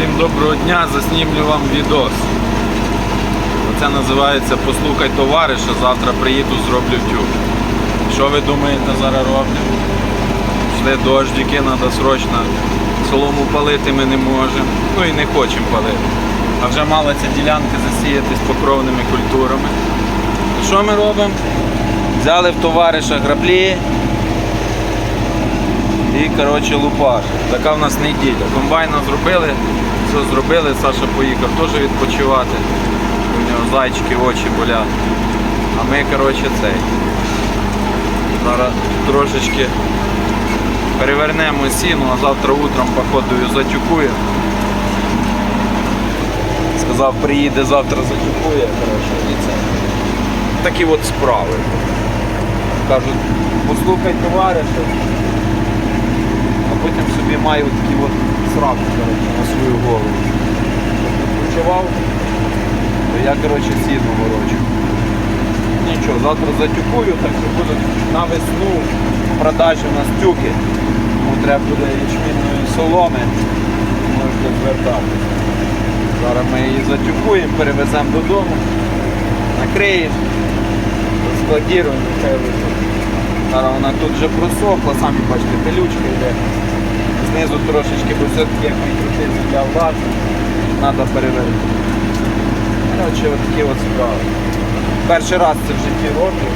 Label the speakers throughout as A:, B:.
A: Всім доброго дня, заснімлю вам відос. Це називається Послухай товариша, завтра приїду, зроблю тюк. Що ви думаєте зараз роблю? Йшли дождики, треба срочно. Солому палити ми не можемо. Ну і не хочемо палити. А вже мала ця ділянка засіятись покровними культурами. І що ми робимо? Взяли в товариша граблі, і коротше лупаш. Така в нас неділя. Комбайна зробили, все зробили, Саша поїхав теж відпочивати. У нього зайчики, очі болять. А ми, коротше, цей. Зараз трошечки перевернемо сіну, а завтра утром походу затюкує. Сказав, приїде завтра затюкує, коротше, і це. Такі от справи. Кажуть, послухай товариша, а потім собі маю такі от сраку на свою голову. Відпочивав, то я коротше сіну ворочу. Нічого, завтра затюкую, так що будуть на весну продажі у нас тюки. Тому треба буде ячмінної соломи, можете звертатися. Зараз ми її затюкуємо, перевеземо додому, накриємо, складіруємо, нехай лежить. Зараз вона тут вже просохла, самі бачите, пилючка йде. Знизу трошечки, бо все-таки як відкрутити для власне, треба перевернути. Коротше, от такі от справи. Перший раз це в житті роблю.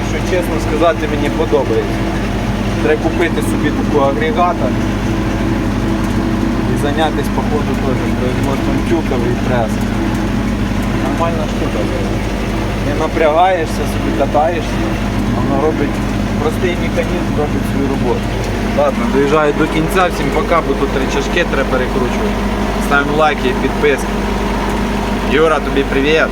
A: Якщо чесно сказати, мені подобається. Треба купити собі такого агрегата і зайнятися по ходу теж. Може там тюковий прес. Нормальна штука. Не напрягаєшся, собі катаєшся, воно робить простий механізм робить свою роботу. Ладно, доїжджаю до кінця, всім пока, бо тут три чашки треба перекручувати. Ставимо лайки підписки. Юра, тобі привіт!